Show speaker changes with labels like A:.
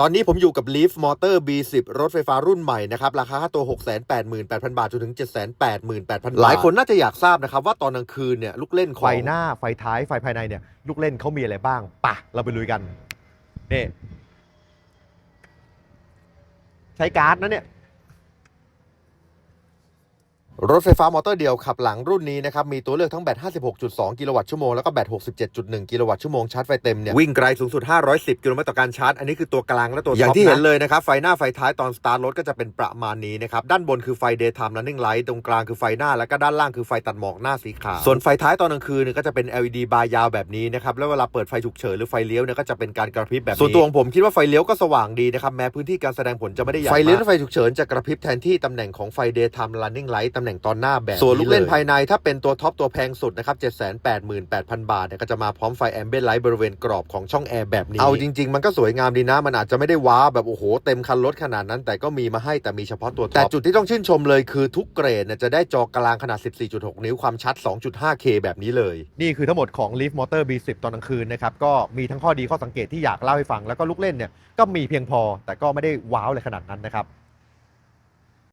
A: ตอนนี้ผมอยู่กับ Leaf Motor B10 รถไฟฟ้ารุ่นใหม่นะครับ ราคาค่าตัว 688,000 บาท จนถึง 788,000 บาท หลายคนน่าจะอยากทราบนะครับ ว่าตอนกลางคืนเนี่ยลูกเล่นข
B: ไฟ
A: อง
B: หน้าไฟท้ายไฟภายในเนี่ย ลูกเล่นเขามีอะไรบ้างปะเราไปลุยกันนี่ใช้การ์ดนะเนี่ย
A: รถไฟฟ้ามอเตอร์เดียวขับหลังรุ่นนี้นะครับ มีตัวเลือกทั้งแบต 56.2 กิโลวัตต์ชั่วโมง แล้วก็แบต 67.1 กิโลวัตต์ชั่วโมง ชาร์จไฟเต็มเนี่ย วิ่งไกลสูงสุด 510 กิโลเมตรต่อการชาร์จ อันนี้คือตัวกลางและตัวท็อปอย่างที่เห็นเลยนะครับ ไฟหน้าไฟท้ายตอนสตาร์ทรถก็จะเป็นประมาณนี้นะครับ ด้านบนคือไฟ daytime running light ตรงกลางคือไฟหน้า แล้วก็ด้านล่างคือไฟตัดหมอกหน้าสีขาวส่วนไฟท้ายตอนกลางคืนเนี่ยก็จะเป็น LED บาร์ยาวแบบนี้นะครับแล้วเวลาเปิดไฟฉุกเฉินหรือไฟเลี้ยวเนี่ยก็จะเป็นการกระพริบแบบนี้ส่วนตัวของผมคิดว่าไฟเลี้ยวก็สว่างดีนะครับแม้พื้นที่การแสดงผลจะไม่ได้ใหญ่ไฟเลี้ยวและไฟฉุกเฉินจะกระพริบแทนที่ตำแหน่งของไฟ daytime running light ตำแหน่งตอนหน้าแบบส่วนลูกเล่นภายในถ้าเป็นตัวท็อปตัวแพงสุดนะครับ788,000 บาทเนี่ยก็จะมาพร้อมไฟแอมเบียนไลท์บริเวณกรอบของช่องแอร์แบบนี้ เอาจริง ๆ มันก็สวยงามดีนะ มันอาจจะไม่ได้ว้าวแบบโอ้โหเต็มคันรถขนาดนั้น แต่ก็มีมาให้แต่มีเฉพาะตัวท็อปแต่จุดที่ต้องชื่นชมเลยคือทุกเกรดเนี่ยจะได้จอกลางขนาด 14.6 นิ้วความชัด 2.5K แบบนี้เลย
B: นี่คือทั้งหมดของ Leaf Motor B10 ตอนกลางคืนนะครับก็มีทั้งข้อดีข้อสังเกตที่อยากเล่าให้ฟังแล้วก็ลูกเล่นเนี่ยก็มีเพียงพอแต่ก็ไม่ได้ว้าวเลยขนาดนั้นนะครับ